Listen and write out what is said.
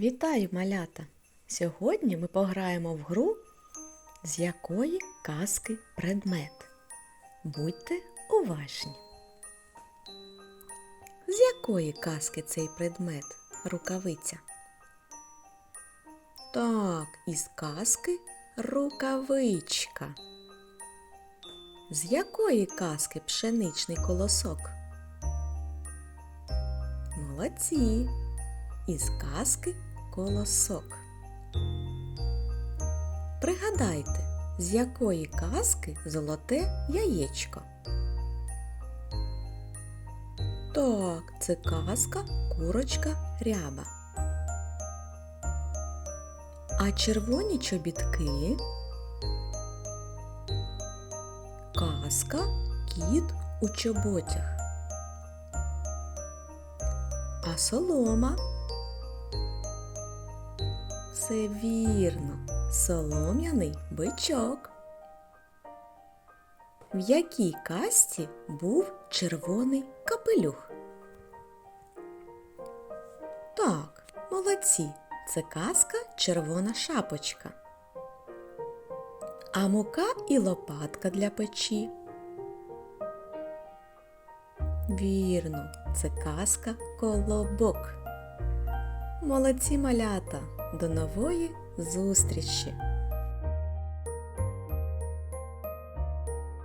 Вітаю, малята! Сьогодні ми пограємо в гру, з якої казки предмет. Будьте уважні. З якої казки цей предмет рукавиця? Так, із казки рукавичка. З якої казки пшеничний колосок? Молодці! Із казки колосок. Пригадайте, з якої казки золоте яєчко. Так, це казка курочка ряба. А червоні чобітки. Казка кіт у чоботях. А солома. Все вірно, солом'яний бичок. В якій казці був червоний капелюх? Так, молодці, це казка Червона шапочка. А мука і лопатка для печі. Вірно, це казка Колобок. Молодці малята! До нової зустрічі!